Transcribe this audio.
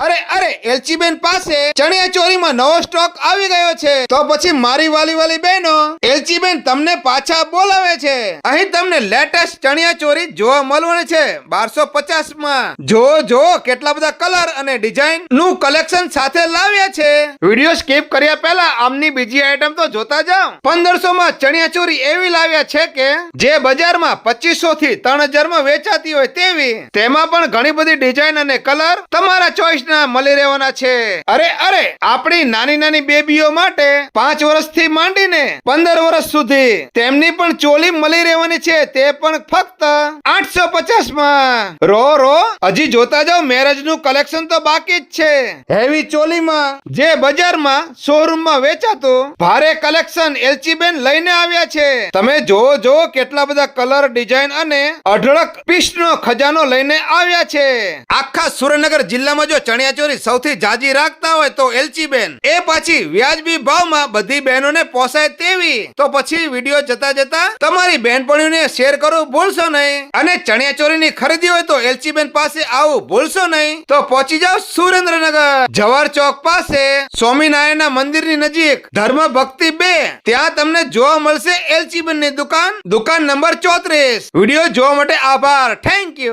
અરે અરે, એલચીબેન પાસે ચણિયા ચોરીમાં નવો સ્ટોક આવી ગયો છે. તો પછી મારી વાલી વાલી બહેનો, એલચીબેન તમને પાછા બોલાવે છે. અહીં તમને લેટેસ્ટ ચણિયા ચોરી જોવા મળવાની છે. બારસો પચાસમાં જો જો, કેટલા બધા કલર અને ડિઝાઇનનું કલેક્શન સાથે લાવ્યા છે. વીડિયો સ્કીપ કર્યા પહેલા આમની બીજી આઈટમ તો જોતા જાઓ. પંદરસો માં ચણિયા ચોરી એવી લાવ્યા છે કે, જે બજારમાં પચીસો થી ત્રણ હજારમાં વેચાતી હોય તેવી. તેમાં પણ ઘણી બધી ડિઝાઇન અને કલર તમારા ચોઈસ ના મળી રહેવાના છે. અરે અરે, આપણી નાની નાની બેબીઓ માટે પાંચ વર્ષથી માંડીને પંદર વર્ષ સુધી તેમની પણ ચોલી મળી રહેવાની છે, તે પણ ફક્ત આઠસો પચાસમાં રો રો, હજી જોતા જાવ મેરેજનું કલેક્શન તો બાકી જ છે. હેવી ચોલીમાં જે બજારમાં શોરૂમમાં વેચાતું, ભારે કલેક્શન એલચીબેન લઈને આવ્યા છે. તમે જો જો કેટલા બધા કલર, ડિઝાઇન અને અઢળક પીસ નો ખજાનો લઈને આવ્યા છે. આખા સુરેન્દ્રનગર જિલ્લામાં જો ચણિયાચોરી સૌથી જાજી રાખતા હોય તો એલચીબેન એ પાછી વ્યાજબી ભાવમાં બધી બહેનોને પોસાય તેવી. તો પછી વીડિયો જતા જતા તમારી બહેનપણીઓને શેર કરવું ભૂલશો નહીં. અને ચણિયાચોરીની ખરીદી હોય તો એલચીબેન પાસે આવું ભૂલશો નહીં. તો પહોંચી જાઓ સુરેન્દ્રનગર. જવાહર ચોક પાસે. સ્વામિનારાયણના મંદિરની નજીક. ધર્મ ભક્તિ બે. ત્યાં તમને જોવા મળશે એલચી બેનની દુકાન. દુકાન નંબર ચોત્રીસ. વીડિયો જોવા માટે આભાર. Thank you